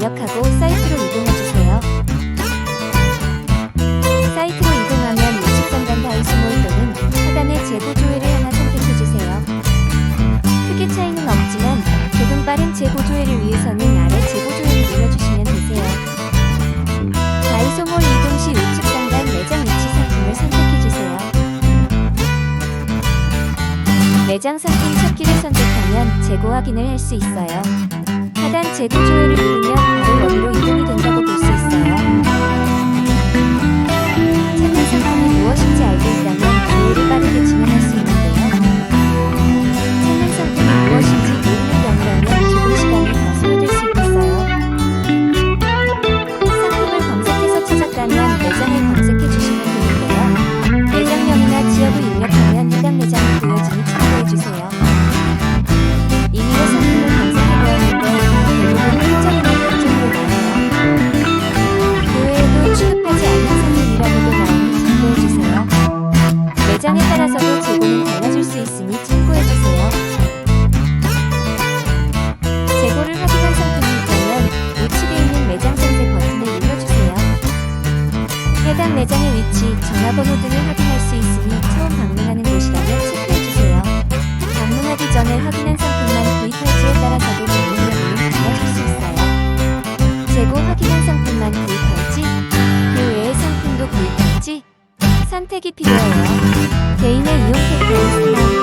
입력하고 사이트로 이동해주세요. 사이트로 이동하면 우측 상단 다이소몰 또는 하단의 재고 조회를 하나 선택해주세요. 크게 차이는 없지만 조금 빠른 재고 조회를 위해서는 아래 재고 조회를 눌러주시면 되세요. 다이소몰 이동 시 우측 상단 매장 위치 상품을 선택해주세요. 매장 상품 찾기를 선택하면 재고 확인을 할 수 있어요. 하단 재고 조회를 누르면 바로 여기로 이동이 된다 해당 매장의 위치, 전화번호 등을 확인할 수 있으니 처음 방문하는 곳이라면 체크해주세요. 방문하기 전에 확인한 상품만 구입할지에 따라서도 여부는 달라질 수 있어요. 재고 확인한 상품만 구입할지, 그 외의 상품도 구입할지 선택이 필요해요. 개인의 이용